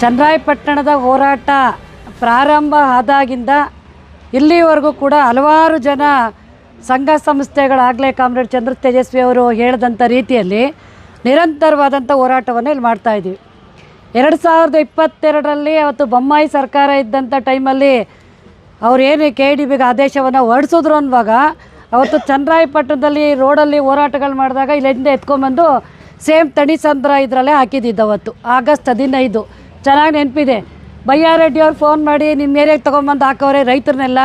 ಚನ್ನರಾಯಪಟ್ಟಣದ ಹೋರಾಟ ಪ್ರಾರಂಭ ಆದಾಗಿಂದ ಇಲ್ಲಿವರೆಗೂ ಕೂಡ ಹಲವಾರು ಜನ ಸಂಘ ಸಂಸ್ಥೆಗಳಾಗಲೇ ಕಾಮ್ರೇಡ್ ಚಂದ್ರ ತೇಜಸ್ವಿ ಅವರು ಹೇಳಿದಂಥ ರೀತಿಯಲ್ಲಿ ನಿರಂತರವಾದಂಥ ಹೋರಾಟವನ್ನು ಇಲ್ಲಿ ಮಾಡ್ತಾಯಿದ್ದೀವಿ ಎರಡು ಸಾವಿರದ ಇಪ್ಪತ್ತೆರಡರಲ್ಲಿ ಅವತ್ತು ಬೊಮ್ಮಾಯಿ ಸರ್ಕಾರ ಇದ್ದಂಥ ಟೈಮಲ್ಲಿ ಏನು ಕೆ ಡಿ ಬಿಗೆ ಆದೇಶವನ್ನು ಹೊರಡಿಸಿದ್ರು ಅನ್ನುವಾಗ ಅವತ್ತು ಚನ್ನರಾಯಪಟ್ಟಣದಲ್ಲಿ ರೋಡಲ್ಲಿ ಹೋರಾಟಗಳು ಮಾಡಿದಾಗ ಇಲ್ಲಿಂದ ಎತ್ಕೊಂಬಂದು ಸೇಮ್ ತಣಿಸಂದ್ರ ಇದರಲ್ಲೇ ಹಾಕಿದ್ದಿದ್ದು ಅವತ್ತು, ಆಗಸ್ಟ್ ಹದಿನೈದು. ಚೆನ್ನಾಗಿ ನೆನಪಿದೆ. ಬಯ್ಯಾರೆಡ್ಡಿ ಅವ್ರು ಫೋನ್ ಮಾಡಿ ನಿಮ್ಮ ಏರಿಯಾಗೆ ತೊಗೊಂಬಂದು ಹಾಕೋರೆ ರೈತರನ್ನೆಲ್ಲ.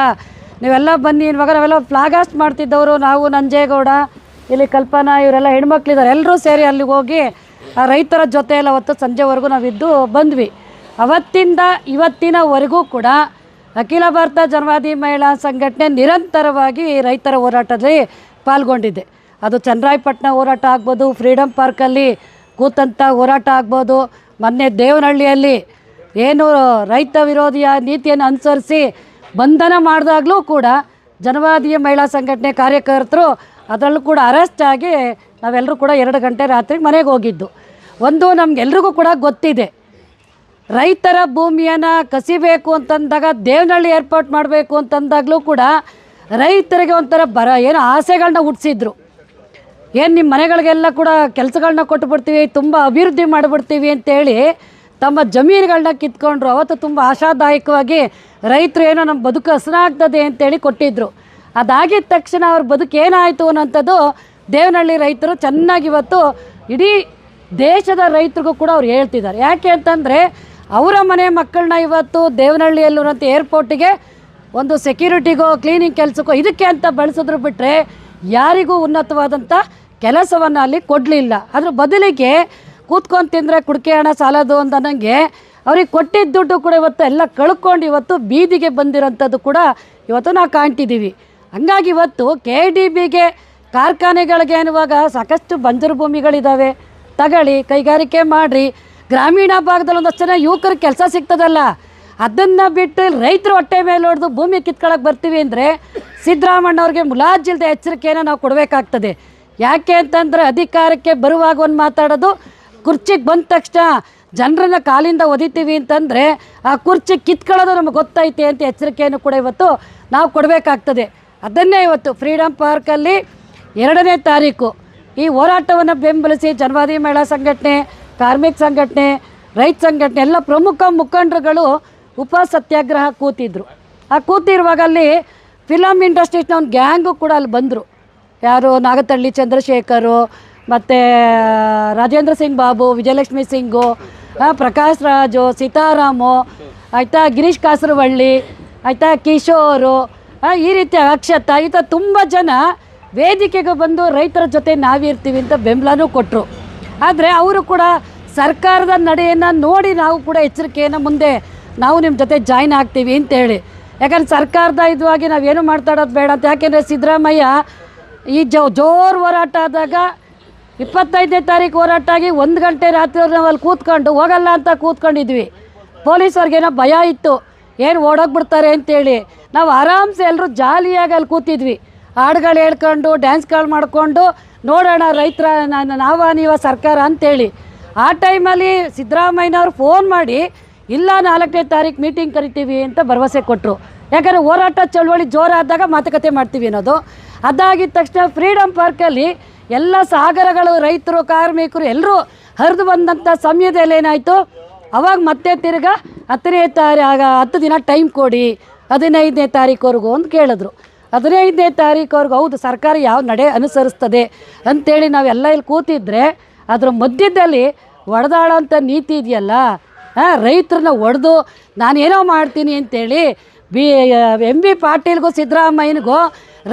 ನೀವೆಲ್ಲ ಬನ್ನಿ ಇವಾಗ ನಾವೆಲ್ಲ ಫ್ಲಾಗಾಸ್ಟ್ ಮಾಡ್ತಿದ್ದವರು ನಾವು, ನಂಜೇಗೌಡ, ಇಲ್ಲಿ ಕಲ್ಪನಾ, ಇವರೆಲ್ಲ ಹೆಣ್ಮಕ್ಳಿದ್ದಾರೆ ಎಲ್ಲರೂ ಸೇರಿ ಅಲ್ಲಿಗೆ ಹೋಗಿ ಆ ರೈತರ ಜೊತೆಯಲ್ಲಿ ಅವತ್ತು ಸಂಜೆವರೆಗೂ ನಾವಿದ್ದು ಬಂದ್ವಿ. ಅವತ್ತಿಂದ ಇವತ್ತಿನವರೆಗೂ ಕೂಡ ಅಖಿಲ ಭಾರತ ಜನವಾದಿ ಮಹಿಳಾ ಸಂಘಟನೆ ನಿರಂತರವಾಗಿ ರೈತರ ಹೋರಾಟದಲ್ಲಿ ಪಾಲ್ಗೊಂಡಿದೆ. ಅದು ಚನ್ನರಾಯಪಟ್ಟಣ ಹೋರಾಟ ಆಗ್ಬೋದು ಫ್ರೀಡಮ್ ಪಾರ್ಕಲ್ಲಿ ಕೂತಂಥ ಹೋರಾಟ ಆಗ್ಬೋದು. ಮೊನ್ನೆ ದೇವನಹಳ್ಳಿಯಲ್ಲಿ ಏನು ರೈತ ವಿರೋಧಿಯ ನೀತಿಯನ್ನು ಅನುಸರಿಸಿ ಬಂಧನ ಮಾಡಿದಾಗಲೂ ಕೂಡ ಜನವಾದಿಯ ಮಹಿಳಾ ಸಂಘಟನೆ ಕಾರ್ಯಕರ್ತರು ಅದರಲ್ಲೂ ಕೂಡ ಅರೆಸ್ಟ್ ಆಗಿ ನಾವೆಲ್ಲರೂ ಕೂಡ ಎರಡು ಗಂಟೆ ರಾತ್ರಿ ಮನೆಗೆ ಹೋಗಿದ್ದು. ಒಂದು ನಮಗೆಲ್ರಿಗೂ ಕೂಡ ಗೊತ್ತಿದೆ. ರೈತರ ಭೂಮಿಯನ್ನು ಕಸಿಬೇಕು ಅಂತಂದಾಗ, ದೇವನಹಳ್ಳಿ ಏರ್ಪೋರ್ಟ್ ಮಾಡಬೇಕು ಅಂತಂದಾಗಲೂ ಕೂಡ ರೈತರಿಗೆ ಒಂಥರ ಬರ, ಏನು ಆಸೆಗಳನ್ನ ಹುಟ್ಟಿಸಿದ್ರು ಏನು ನಿಮ್ಮ ಮನೆಗಳಿಗೆಲ್ಲ ಕೂಡ ಕೆಲಸಗಳನ್ನ ಕೊಟ್ಟುಬಿಡ್ತೀವಿ ತುಂಬ ಅಭಿವೃದ್ಧಿ ಮಾಡಿಬಿಡ್ತೀವಿ ಅಂತೇಳಿ ತಮ್ಮ ಜಮೀನುಗಳನ್ನ ಕಿತ್ಕೊಂಡ್ರು. ಅವತ್ತು ತುಂಬ ಆಶಾದಾಯಕವಾಗಿ ರೈತರು ಏನೋ ನಮ್ಮ ಬದುಕು ಹಸನಾಗ್ತದೆ ಅಂತೇಳಿ ಕೊಟ್ಟಿದ್ದರು ಅದಾಗಿದ್ದ ತಕ್ಷಣ ಅವ್ರ ಬದುಕು ಏನಾಯಿತು ಅನ್ನೋಂಥದ್ದು ದೇವನಹಳ್ಳಿ ರೈತರು ಚೆನ್ನಾಗಿ ಇವತ್ತು ಇಡೀ ದೇಶದ ರೈತರಿಗೂ ಕೂಡ ಅವ್ರು ಹೇಳ್ತಿದ್ದಾರೆ. ಯಾಕೆ ಅಂತಂದರೆ ಅವರ ಮನೆ ಮಕ್ಕಳನ್ನ ಇವತ್ತು ದೇವನಹಳ್ಳಿಯಲ್ಲಿರುವಂಥ ಏರ್ಪೋರ್ಟಿಗೆ ಒಂದು ಸೆಕ್ಯೂರಿಟಿಗೋ ಕ್ಲೀನಿಂಗ್ ಕೆಲಸಕ್ಕೋ ಇದಕ್ಕೆ ಅಂತ ಬಳಸಿದ್ರು ಬಿಟ್ಟರೆ ಯಾರಿಗೂ ಉನ್ನತವಾದಂಥ ಕೆಲಸವನ್ನು ಅಲ್ಲಿ ಕೊಡಲಿಲ್ಲ. ಅದ್ರ ಬದಲಿಗೆ ಕೂತ್ಕೊಂಡು ತಿಂದರೆ ಕುಡಿಕೆ ಹಣ ಸಾಲದು ಅಂತ ನನಗೆ ಅವ್ರಿಗೆ ಕೊಟ್ಟಿದ್ದ ದುಡ್ಡು ಕೂಡ ಇವತ್ತು ಎಲ್ಲ ಕಳ್ಕೊಂಡು ಇವತ್ತು ಬೀದಿಗೆ ಬಂದಿರೋಂಥದ್ದು ಕೂಡ ಇವತ್ತು ನಾವು ಕಾಣ್ತಿದ್ದೀವಿ. ಹಂಗಾಗಿ ಇವತ್ತು ಕೆ ಡಿ ಬಿಗೆ ಕಾರ್ಖಾನೆಗಳಿಗೆ ಅನ್ನುವಾಗ ಸಾಕಷ್ಟು ಬಂಜರು ಭೂಮಿಗಳಿದ್ದಾವೆ ತಗೊಳ್ಳಿ, ಕೈಗಾರಿಕೆ ಮಾಡಿರಿ. ಗ್ರಾಮೀಣ ಭಾಗದಲ್ಲಿ ಒಂದಷ್ಟು ಜನ ಯುವಕರಿಗೆ ಕೆಲಸ ಸಿಗ್ತದಲ್ಲ. ಅದನ್ನು ಬಿಟ್ಟು ರೈತರು ಹೊಟ್ಟೆ ಮೇಲೆ ಹೊಡೆದು ಭೂಮಿ ಕಿತ್ಕೊಳಕ್ಕೆ ಬರ್ತೀವಿ ಅಂದರೆ ಸಿದ್ದರಾಮಣ್ಣವ್ರಿಗೆ ಮುಲಾಜಿಲ್ದ ಎಚ್ಚರಿಕೆಯನ್ನು ನಾವು ಕೊಡಬೇಕಾಗ್ತದೆ. ಯಾಕೆ ಅಂತಂದರೆ ಅಧಿಕಾರಕ್ಕೆ ಬರುವಾಗ ಒಂದು ಮಾತಾಡೋದು, ಕುರ್ಚಿಗೆ ಬಂದ ತಕ್ಷಣ ಜನರನ್ನ ಕಾಲಿಂದ ಒದಿತೀವಿ ಅಂತಂದರೆ ಆ ಕುರ್ಚಿ ಕಿತ್ಕೊಳ್ಳೋದು ನಮಗೆ ಗೊತ್ತೈತೆ ಅಂತ ಎಚ್ಚರಿಕೆಯನ್ನು ಕೂಡ ಇವತ್ತು ನಾವು ಕೊಡಬೇಕಾಗ್ತದೆ. ಅದನ್ನೇ ಇವತ್ತು ಫ್ರೀಡಮ್ ಪಾರ್ಕಲ್ಲಿ ಎರಡನೇ ತಾರೀಕು. ಈ ಹೋರಾಟವನ್ನು ಬೆಂಬಲಿಸಿ ಜನವಾದಿ ಮಹಿಳಾ ಸಂಘಟನೆ, ಕಾರ್ಮಿಕ ಸಂಘಟನೆ, ರೈತ ಸಂಘಟನೆ, ಎಲ್ಲ ಪ್ರಮುಖ ಮುಖಂಡರುಗಳು ಉಪ ಸತ್ಯಾಗ್ರಹ ಕೂತಿದ್ರು. ಆ ಕೂತಿರುವಾಗ ಅಲ್ಲಿ ಫಿಲಮ್ ಇಂಡಸ್ಟ್ರೀಸ್ನ ಒಂದು ಗ್ಯಾಂಗು ಕೂಡ ಅಲ್ಲಿ ಬಂದರು. ಯಾರು ನಾಗತಳ್ಳಿ ಚಂದ್ರಶೇಖರು, ಮತ್ತು ರಾಜೇಂದ್ರ ಸಿಂಗ್ ಬಾಬು, ವಿಜಯಲಕ್ಷ್ಮಿ ಸಿಂಗು ಪ್ರಕಾಶ್ ರಾಜು, ಸೀತಾರಾಮು, ಆಯಿತಾ, ಗಿರೀಶ್ ಕಾಸರವಳ್ಳಿ, ಆಯಿತಾ, ಕಿಶೋರು ಈ ರೀತಿ ಅಕ್ಷತ ಈ ಥರ ತುಂಬ ಜನ ವೇದಿಕೆಗೆ ಬಂದು ರೈತರ ಜೊತೆ ನಾವಿರ್ತೀವಿ ಅಂತ ಬೆಂಬಲನೂ ಕೊಟ್ಟರು ಆದರೆ ಅವರು ಕೂಡ ಸರ್ಕಾರದ ನಡೆಯನ್ನು ನೋಡಿ ನಾವು ಕೂಡ ಎಚ್ಚರಿಕೆಯನ್ನು ಮುಂದೆ ನಾವು ನಿಮ್ಮ ಜೊತೆ ಜಾಯ್ನ್ ಆಗ್ತೀವಿ ಅಂತೇಳಿ. ಯಾಕಂದ್ರೆ ಸರ್ಕಾರದ ಇದುವಾಗಿ ನಾವೇನು ಮಾತಾಡೋದು ಬೇಡ ಅಂತ. ಯಾಕೆಂದರೆ ಸಿದ್ದರಾಮಯ್ಯ ಈ ಜೋ ಜೋರು ಹೋರಾಟ ಆದಾಗ ಇಪ್ಪತ್ತೈದನೇ ತಾರೀಕು ಹೋರಾಟ ಆಗಿ ಒಂದು ಗಂಟೆ ರಾತ್ರಿ ಅಲ್ಲಿ ಕೂತ್ಕೊಂಡು ಹೋಗಲ್ಲ ಅಂತ ಕೂತ್ಕೊಂಡಿದ್ವಿ. ಪೊಲೀಸವ್ರಿಗೇನೋ ಭಯ ಇತ್ತು. ಏನು ಓಡೋಗ್ಬಿಡ್ತಾರೆ ಅಂತೇಳಿ. ನಾವು ಆರಾಮ್ಸೆ ಎಲ್ಲರೂ ಜಾಲಿಯಾಗಿ ಅಲ್ಲಿ ಕೂತಿದ್ವಿ. ಹಾಡುಗಳು ಹೇಳ್ಕೊಂಡು ಡ್ಯಾನ್ಸ್ಗಳು ಮಾಡಿಕೊಂಡು, ನೋಡೋಣ ರೈತರ ನಾವ ನೀವ ಸರ್ಕಾರ ಅಂತೇಳಿ. ಆ ಟೈಮಲ್ಲಿ ಸಿದ್ದರಾಮಯ್ಯನವ್ರು ಫೋನ್ ಮಾಡಿ, ಇಲ್ಲ ನಾಲ್ಕನೇ ತಾರೀಕು ಮೀಟಿಂಗ್ ಕರಿತೀವಿ ಅಂತ ಭರವಸೆ ಕೊಟ್ಟರು ಯಾಕಂದರೆ ಹೋರಾಟ ಚಳುವಳಿ ಜೋರಾದಾಗ ಮಾತುಕತೆ ಮಾಡ್ತೀವಿ ಅನ್ನೋದು. ಅದಾಗಿದ ತಕ್ಷಣ ಫ್ರೀಡಮ್ ಪಾರ್ಕಲ್ಲಿ ಎಲ್ಲ ಸಾಗರಗಳು, ರೈತರು, ಕಾರ್ಮಿಕರು ಎಲ್ಲರೂ ಹರಿದು ಬಂದಂಥ ಸಮಯದಲ್ಲಿ ಏನಾಯಿತು? ಅವಾಗ ಮತ್ತೆ ತಿರ್ಗ ಹತ್ತನೇ ತಾರೀ ಆಗ ಹತ್ತು ದಿನ ಟೈಮ್ ಕೊಡಿ, ಹದಿನೈದನೇ ತಾರೀಕುವರೆಗೂ ಅಂತ ಕೇಳಿದ್ರು. ಹದಿನೈದನೇ ತಾರೀಕುವರೆಗೂ ಹೌದು, ಸರ್ಕಾರ ಯಾವ ನಡೆ ಅನುಸರಿಸ್ತದೆ ಅಂಥೇಳಿ ನಾವೆಲ್ಲ ಇಲ್ಲಿ ಕೂತಿದ್ರೆ ಅದರ ಮಧ್ಯದಲ್ಲಿ ಒಡೆದಾಡೋಂಥ ನೀತಿ ಇದೆಯಲ್ಲ ರೈತರನ್ನ ಒಡೆದು ನಾನೇನೋ ಮಾಡ್ತೀನಿ ಅಂತೇಳಿ ಬಿ, ಎಂ ಬಿ ಪಾಟೀಲ್ಗೂ ಸಿದ್ದರಾಮಯ್ಯನಿಗೂ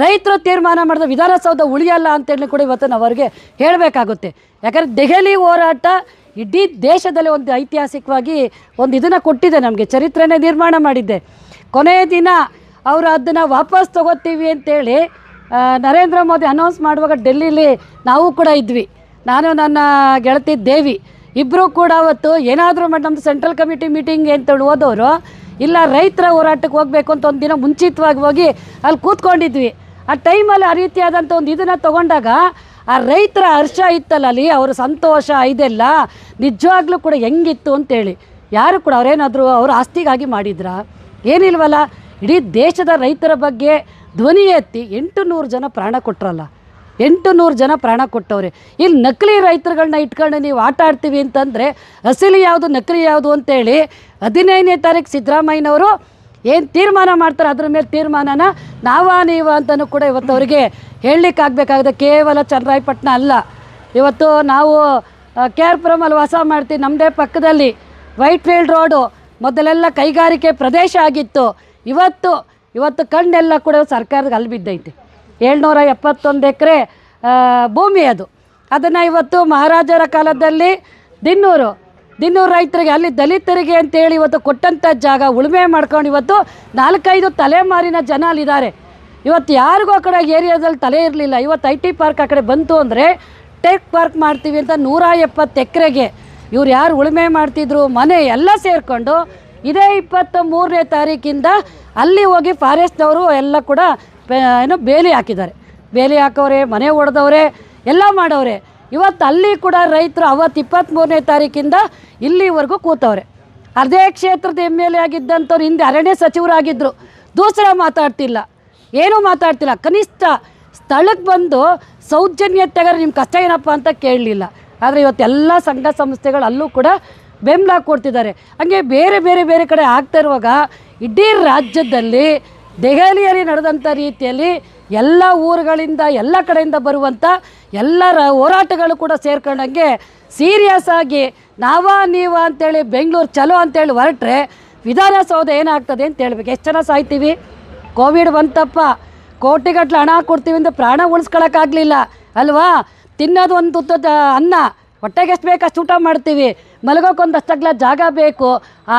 ರೈತರು ತೀರ್ಮಾನ ಮಾಡಿದ ವಿಧಾನಸೌಧ ಉಳಿಯಲ್ಲ ಅಂತೇಳಿ ಕೂಡ ಇವತ್ತು ನಾವು ಅವ್ರಿಗೆ ಹೇಳಬೇಕಾಗುತ್ತೆ. ಯಾಕಂದರೆ ದೆಹಲಿ ಹೋರಾಟ ಇಡೀ ದೇಶದಲ್ಲಿ ಒಂದು ಐತಿಹಾಸಿಕವಾಗಿ ಒಂದು ಇದನ್ನು ಕೊಟ್ಟಿದೆ ನಮಗೆ, ಚರಿತ್ರೆನೇ ನಿರ್ಮಾಣ ಮಾಡಿದ್ದೆ. ಕೊನೆಯ ದಿನ ಅವರು ಅದನ್ನು ವಾಪಸ್ ತಗೋತೀವಿ ಅಂತೇಳಿ ನರೇಂದ್ರ ಮೋದಿ ಅನೌನ್ಸ್ ಮಾಡುವಾಗ ಡೆಲ್ಲಿಲಿ ನಾವು ಕೂಡ ಇದ್ವಿ. ನಾನು ನನ್ನ ಗೆಳತಿ ದೇವಿ ಇಬ್ಬರು ಕೂಡ ಅವತ್ತು ಏನಾದರೂ ಮಾಡಿ ನಮ್ಮದು ಸೆಂಟ್ರಲ್ ಕಮಿಟಿ ಮೀಟಿಂಗ್ ಅಂತೇಳಿ ಹೋದವರು, ಇಲ್ಲ ರೈತರ ಹೋರಾಟಕ್ಕೆ ಹೋಗಬೇಕು ಅಂತ ಒಂದು ದಿನ ಮುಂಚಿತವಾಗಿ ಹೋಗಿ ಅಲ್ಲಿ ಕೂತ್ಕೊಂಡಿದ್ವಿ. ಆ ಟೈಮಲ್ಲಿ ಆ ರೀತಿಯಾದಂಥ ಒಂದು ಇದನ್ನು ತೊಗೊಂಡಾಗ ಆ ರೈತರ ಹರ್ಷ ಇತ್ತಲ್ಲ ಅಲ್ಲಿ, ಅವರ ಸಂತೋಷ ಇದೆಲ್ಲ ನಿಜವಾಗ್ಲೂ ಕೂಡ ಹೆಂಗಿತ್ತು ಅಂತೇಳಿ. ಯಾರು ಕೂಡ ಅವರೇನಾದರೂ ಅವ್ರ ಆಸ್ತಿಗಾಗಿ ಮಾಡಿದ್ರ? ಏನಿಲ್ವಲ್ಲ, ಇಡೀ ದೇಶದ ರೈತರ ಬಗ್ಗೆ ಧ್ವನಿ ಎತ್ತಿ ಎಂಟು ನೂರು ಜನ ಪ್ರಾಣ ಕೊಟ್ರಲ್ಲ. ಎಂಟು ನೂರು ಜನ ಪ್ರಾಣ ಕೊಟ್ಟವ್ರೆ. ಇಲ್ಲಿ ನಕಲಿ ರೈತರುಗಳನ್ನ ಇಟ್ಕೊಂಡು ನೀವು ಆಟ ಆಡ್ತೀವಿ ಅಂತಂದರೆ ಅಸಲಿ ಯಾವುದು, ನಕಲಿ ಯಾವುದು ಅಂತೇಳಿ ಹದಿನೈದನೇ ತಾರೀಕು ಸಿದ್ದರಾಮಯ್ಯನವರು ಏನು ತೀರ್ಮಾನ ಮಾಡ್ತಾರೆ ಅದ್ರ ಮೇಲೆ ತೀರ್ಮಾನನ ನಾವಾ ನೀವ ಅಂತಲೂ ಕೂಡ ಇವತ್ತು ಅವರಿಗೆ ಹೇಳಲಿಕ್ಕಾಗಬೇಕಾಗಿದೆ. ಕೇವಲ ಚನ್ನರಾಯಪಟ್ಟಣ ಅಲ್ಲ. ಇವತ್ತು ನಾವು ಕೆ ಆರ್ ಪುರಮಲ್ಲಿ ವಾಸ ಮಾಡ್ತೀವಿ ನಮ್ಮದೇ ಪಕ್ಕದಲ್ಲಿ ವೈಟ್ ಫೀಲ್ಡ್ ರೋಡು ಮೊದಲೆಲ್ಲ ಕೈಗಾರಿಕೆ ಪ್ರದೇಶ ಆಗಿತ್ತು. ಇವತ್ತು ಇವತ್ತು ಕಣ್ಣೆಲ್ಲ ಕೂಡ ಸರ್ಕಾರದ ಅಲ್ಲಿ ಬಿದ್ದೈತೆ. ಏಳ್ನೂರ ಎಪ್ಪತ್ತೊಂದು ಎಕರೆ ಭೂಮಿ ಅದು. ಅದನ್ನು ಇವತ್ತು ಮಹಾರಾಜರ ಕಾಲದಲ್ಲಿ ದಿನ್ನೂರು ದಿನ್ನೂರು ರೈತರಿಗೆ, ಅಲ್ಲಿ ದಲಿತರಿಗೆ ಅಂತೇಳಿ ಇವತ್ತು ಕೊಟ್ಟಂಥ ಜಾಗ ಉಳುಮೆ ಮಾಡ್ಕೊಂಡು ಇವತ್ತು ನಾಲ್ಕೈದು ತಲೆಮಾರಿನ ಜನ ಅಲ್ಲಿದ್ದಾರೆ ಇವತ್ತು ಯಾರಿಗೂ ಆ ಕಡೆ ಏರಿಯಾದಲ್ಲಿ ತಲೆ ಇರಲಿಲ್ಲ. ಇವತ್ತು ಐ ಟಿ ಪಾರ್ಕ್ ಆ ಕಡೆ ಬಂತು ಅಂದರೆ ಟೆಕ್ ಪಾರ್ಕ್ ಮಾಡ್ತೀವಿ ಅಂತ ನೂರ ಎಪ್ಪತ್ತು ಎಕರೆಗೆ ಇವ್ರು ಯಾರು ಉಳುಮೆ ಮಾಡ್ತಿದ್ರು, ಮನೆ ಎಲ್ಲ ಸೇರಿಕೊಂಡು ಇದೇ ಇಪ್ಪತ್ತ ಮೂರನೇ ತಾರೀಕಿಂದ ಅಲ್ಲಿ ಹೋಗಿ ಫಾರೆಸ್ಟ್ನವರು ಎಲ್ಲ ಕೂಡ ಏನು ಬೇಲಿ ಹಾಕಿದ್ದಾರೆ. ಬೇಲಿ ಹಾಕೋರೆ ಮನೆ ಹೊಡೆದವ್ರೆ ಎಲ್ಲ ಮಾಡವ್ರೆ. ಇವತ್ತು ಅಲ್ಲಿ ಕೂಡ ರೈತರು ಅವತ್ತು ಇಪ್ಪತ್ತ್ಮೂರನೇ ತಾರೀಕಿಂದ ಇಲ್ಲಿವರೆಗೂ ಕೂತವ್ರೆ. ಅದೇ ಕ್ಷೇತ್ರದ ಎಂ ಎಲ್ ಎ ಆಗಿದ್ದಂಥವ್ರು ಹಿಂದೆ ಅರಣ್ಯ ಸಚಿವರಾಗಿದ್ದರು ದೂಸರ ಮಾತಾಡ್ತಿಲ್ಲ. ಏನೂ ಮಾತಾಡ್ತಿಲ್ಲ. ಕನಿಷ್ಠ ಸ್ಥಳಕ್ಕೆ ಬಂದು ಸೌಜನ್ಯ ತೆಗೆದ್ರೆ ನಿಮ್ಮ ಕಷ್ಟ ಏನಪ್ಪ ಅಂತ ಕೇಳಲಿಲ್ಲ. ಆದರೆ ಇವತ್ತು ಎಲ್ಲ ಸಂಘ ಸಂಸ್ಥೆಗಳು ಅಲ್ಲೂ ಕೂಡ ಬೆಂಬಲ ಕೊಡ್ತಿದ್ದಾರೆ. ಹಂಗೆ ಬೇರೆ ಬೇರೆ ಬೇರೆ ಕಡೆ ಆಗ್ತಾ ಇರುವಾಗ ಇಡೀ ರಾಜ್ಯದಲ್ಲಿ ದೆಹಲಿಯಲ್ಲಿ ನಡೆದಂಥ ರೀತಿಯಲ್ಲಿ ಎಲ್ಲ ಊರುಗಳಿಂದ, ಎಲ್ಲ ಕಡೆಯಿಂದ ಬರುವಂಥ ಎಲ್ಲರ ಹೋರಾಟಗಳು ಕೂಡ ಸೇರ್ಕೊಂಡಂಗೆ ಸೀರಿಯಸ್ ಆಗಿ ನಾವ ನೀವ ಅಂತೇಳಿ ಬೆಂಗಳೂರು ಚಲೋ ಅಂತೇಳಿ ಹೊರಟ್ರೆ ವಿಧಾನಸೌಧ ಏನಾಗ್ತದೆ ಅಂತ ಹೇಳ್ಬೇಕು. ಎಷ್ಟು ಜನ ಸಾಯ್ತೀವಿ? ಕೋವಿಡ್ ಬಂತಪ್ಪ. ಕೋಟಿಗಟ್ಟಲೆ ಹಣ ಕೊಡ್ತೀವಿ ಅಂತ ಪ್ರಾಣ ಉಳಿಸ್ಕೊಳಕ್ಕಾಗಲಿಲ್ಲ ಅಲ್ವಾ? ತಿನ್ನೋದು ಒಂದು ತುತ್ತದ ಅನ್ನ. ಹೊಟ್ಟೆಗೆ ಎಷ್ಟು ಬೇಕು ಅಷ್ಟು ಊಟ ಮಾಡ್ತೀವಿ. ಮಲಗೋಕ್ಕೊಂದಷ್ಟು ಅಷ್ಟಗ್ಲ ಜಾಗ ಬೇಕು.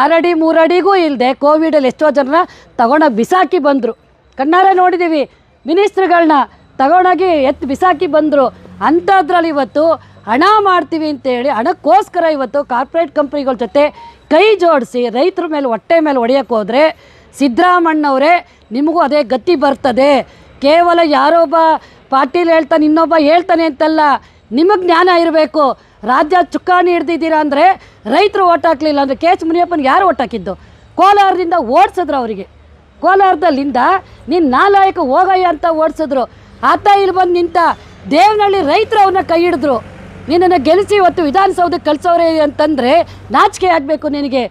ಆರಡಿ, ಮೂರಡಿಗೂ ಇಲ್ಲದೆ ಕೋವಿಡಲ್ಲಿ ಎಷ್ಟೋ ಜನರ ತಗೊಂಡೋಗಿ ಬಿಸಾಕಿ ಬಂದರು. ಕಣ್ಣಾರೆ ನೋಡಿದ್ದೀವಿ ಮಿನಿಸ್ಟ್ರುಗಳನ್ನ ತಗೊಂಡೋಗಿ ಎತ್ತು ಬಿಸಾಕಿ ಬಂದರು. ಅಂಥದ್ರಲ್ಲಿ ಇವತ್ತು ಹಣ ಮಾಡ್ತೀವಿ ಅಂತೇಳಿ, ಹಣಕ್ಕೋಸ್ಕರ ಇವತ್ತು ಕಾರ್ಪೊರೇಟ್ ಕಂಪ್ನಿಗಳ ಜೊತೆ ಕೈ ಜೋಡಿಸಿ ರೈತರ ಮೇಲೆ ಹೊಟ್ಟೆ ಮೇಲೆ ಹೊಡೆಯೋಕ್ಕೆ ಹೋದರೆ ಸಿದ್ದರಾಮಣ್ಣವರೇ ನಿಮಗೂ ಅದೇ ಗತಿ ಬರ್ತದೆ. ಕೇವಲ ಯಾರೊಬ್ಬ ಪಾಟೀಲ್ ಹೇಳ್ತಾನೆ, ಇನ್ನೊಬ್ಬ ಹೇಳ್ತಾನೆ ಅಂತಲ್ಲ, ನಿಮಗೆ ಜ್ಞಾನ ಇರಬೇಕು. ರಾಜ್ಯ ಚುಕ್ಕಾಣಿ ಹಿಡ್ದಿದ್ದೀರಾ ಅಂದರೆ ರೈತರು ಓಟ್ ಹಾಕ್ಲಿಲ್ಲ ಅಂದರೆ ಕೆ ಎಚ್ ಮುನಿಯಪ್ಪನಿಗೆ ಯಾರು ಓಟ್ ಹಾಕಿದ್ದು? ಕೋಲಾರದಿಂದ ಓಡಿಸಿದ್ರು ಅವರಿಗೆ. ಕೋಲಾರದಲ್ಲಿಂದ ನೀನು ನಾಲಾಯಕ ಹೋಗಯ್ಯ ಅಂತ ಓಡಿಸಿದ್ರು. ಆತ ಇಲ್ಲಿ ಬಂದು ನಿಂತ ದೇವನಹಳ್ಳಿ ರೈತರು ಅವನ್ನ ಕೈ ಹಿಡಿದ್ರು. ನಿನ್ನನ್ನು ಗೆಲ್ಲಿಸಿ ಇವತ್ತು ವಿಧಾನಸೌಧಕ್ಕೆ ಕಳಿಸೋರೆ ಅಂತಂದರೆ ನಾಚಿಕೆ ಆಗಬೇಕು ನಿನಗೆ.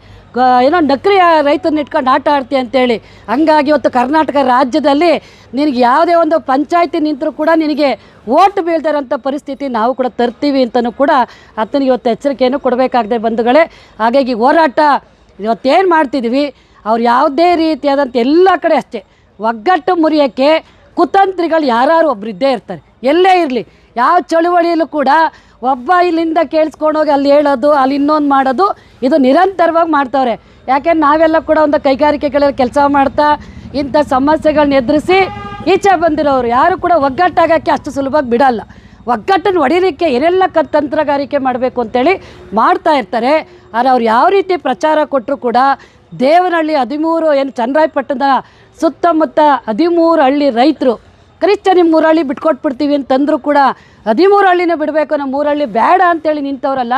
ಏನೋ ನಕ್ರಿ ರೈತನ ಇಟ್ಕೊಂಡು ಆಟ ಆಡ್ತೀಯ ಅಂತೇಳಿ. ಹಂಗಾಗಿ ಇವತ್ತು ಕರ್ನಾಟಕ ರಾಜ್ಯದಲ್ಲಿ ನಿನಗೆ ಯಾವುದೇ ಒಂದು ಪಂಚಾಯತಿ ನಿಂತರೂ ಕೂಡ ನಿನಗೆ ಓಟ್ ಬೀಳ್ದಿರೋಂಥ ಪರಿಸ್ಥಿತಿ ನಾವು ಕೂಡ ತರ್ತೀವಿ ಅಂತಲೂ ಕೂಡ ಆತನಿಗೆ ಇವತ್ತು ಎಚ್ಚರಿಕೆಯನ್ನು ಕೊಡಬೇಕಾಗದೆ ಬಂಧುಗಳೇ. ಹಾಗಾಗಿ ಹೋರಾಟ ಇವತ್ತೇನು ಮಾಡ್ತಿದ್ವಿ? ಅವ್ರು ಯಾವುದೇ ರೀತಿಯಾದಂಥ ಎಲ್ಲ ಕಡೆ ಅಷ್ಟೇ. ಒಗ್ಗಟ್ಟು ಮುರಿಯೋಕ್ಕೆ ಕುತಂತ್ರಿಗಳು ಯಾರು ಒಬ್ಬರು ಇದ್ದೇ ಇರ್ತಾರೆ. ಎಲ್ಲೇ ಇರಲಿ. ಯಾವ ಚಳುವಳಿಯಲ್ಲೂ ಕೂಡ ಒಬ್ಬ ಇಲ್ಲಿಂದ ಕೇಳಿಸ್ಕೊಂಡೋಗಿ ಅಲ್ಲಿ ಹೇಳೋದು, ಅಲ್ಲಿ ಇನ್ನೊಂದು ಮಾಡೋದು, ಇದು ನಿರಂತರವಾಗಿ ಮಾಡ್ತವ್ರೆ. ಯಾಕೆಂದ್ರೆ ನಾವೆಲ್ಲ ಕೂಡ ಒಂದು ಕೈಗಾರಿಕೆಗಳಲ್ಲಿ ಕೆಲಸ ಮಾಡ್ತಾ, ಇಂಥ ಸಮಸ್ಯೆಗಳನ್ನ ಎದುರಿಸಿ ಈಚೆ ಬಂದಿರೋರು. ಯಾರು ಕೂಡ ಒಗ್ಗಟ್ಟಾಗೋಕ್ಕೆ ಅಷ್ಟು ಸುಲಭವಾಗಿ ಬಿಡಲ್ಲ. ಒಗ್ಗಟ್ಟನ್ನು ಹೊಡಿಲಿಕ್ಕೆ ಏನೆಲ್ಲ ಕ, ತಂತ್ರಗಾರಿಕೆ ಮಾಡಬೇಕು ಅಂತೇಳಿ ಮಾಡ್ತಾ ಇರ್ತಾರೆ. ಆದರೆ ಅವ್ರು ಯಾವ ರೀತಿ ಪ್ರಚಾರ ಕೊಟ್ಟರು ಕೂಡ ದೇವನಹಳ್ಳಿ ಹದಿಮೂರು, ಏನು ಚನ್ನರಾಯಪಟ್ಟಣದ ಸುತ್ತಮುತ್ತ ಹದಿಮೂರು ಹಳ್ಳಿ ರೈತರು. ಕನಿಷ್ಠ ನಿಮ್ಮ ಮೂರಳ್ಳಿ ಬಿಟ್ಕೊಟ್ಬಿಡ್ತೀವಿ ಅಂತಂದರೂ ಕೂಡ ಹದಿಮೂರು ಹಳ್ಳಿನೇ ಬಿಡಬೇಕು ನಮ್ಮ ಮೂರಳ್ಳಿ ಬೇಡ ಅಂತೇಳಿ ನಿಂತವರಲ್ಲ,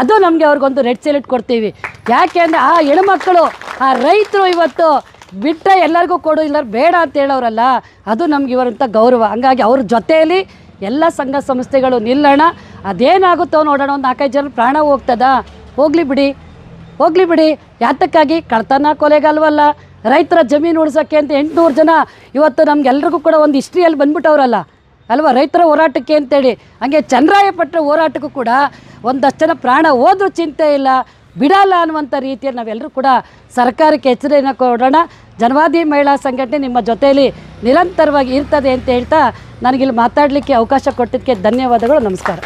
ಅದು ನಮಗೆ ಅವ್ರಿಗೊಂದು ರೆಡ್ ಸೈಲೆಟ್ ಕೊಡ್ತೀವಿ ಯಾಕೆ ಅಂದರೆ ಆ ಹೆಣ್ಮಕ್ಳು, ಆ ರೈತರು ಇವತ್ತು ಬಿಟ್ಟ ಎಲ್ಲರಿಗೂ ಕೊಡು ಇಲ್ಲ ಬೇಡ ಅಂತ ಹೇಳೋರಲ್ಲ, ಅದು ನಮ್ಗೆ ಇವರಂಥ ಗೌರವ. ಹಂಗಾಗಿ ಅವ್ರ ಜೊತೆಯಲ್ಲಿ ಎಲ್ಲ ಸಂಘ ಸಂಸ್ಥೆಗಳು ನಿಲ್ಲೋಣ. ಅದೇನಾಗುತ್ತೋ ನೋಡೋಣ. ಒಂದು ನಾಲ್ಕೈದು ಜನ ಪ್ರಾಣ ಹೋಗ್ತದ? ಹೋಗ್ಲಿ ಬಿಡಿ. ಹೋಗ್ಲಿ ಬಿಡಿ. ಯಾತಕ್ಕಾಗಿ? ಕಳ್ತನ ಕೊಲೆಗಲ್ವಲ್ಲ. ರೈತರ ಜಮೀನು ಉಳಿಸೋಕ್ಕೆ ಅಂತ ಎಂಟುನೂರು ಜನ ಇವತ್ತು ನಮ್ಗೆಲ್ರಿಗೂ ಕೂಡ ಒಂದು ಹಿಸ್ಟ್ರಿಯಲ್ಲಿ ಬಂದ್ಬಿಟ್ಟವ್ರಲ್ಲ. ಅಲ್ವಾ? ರೈತರ ಹೋರಾಟಕ್ಕೆ ಅಂತೇಳಿ. ಹಂಗೆ ಚಂದ್ರಾಯಪಟ್ಟ ಹೋರಾಟಕ್ಕೂ ಕೂಡ ಒಂದಷ್ಟು ಜನ ಪ್ರಾಣ ಹೋದ್ರೂ ಚಿಂತೆ ಇಲ್ಲ. ಬಿಡಲ್ಲ ಅನ್ನುವಂಥ ರೀತಿಯಲ್ಲಿ ನಾವೆಲ್ಲರೂ ಕೂಡ ಸರ್ಕಾರಕ್ಕೆ ಎಚ್ಚರಿಕೆಯನ್ನು ಕೊಡೋಣ. ಜನವಾದಿ ಮಹಿಳಾ ಸಂಘಟನೆ ನಿಮ್ಮ ಜೊತೆಯಲ್ಲಿ ನಿರಂತರವಾಗಿ ಇರ್ತದೆ ಅಂತ ಹೇಳ್ತಾ ನನಗಿಲ್ಲಿ ಮಾತಾಡಲಿಕ್ಕೆ ಅವಕಾಶ ಕೊಟ್ಟಿದ್ದಕ್ಕೆ ಧನ್ಯವಾದಗಳು. ನಮಸ್ಕಾರ.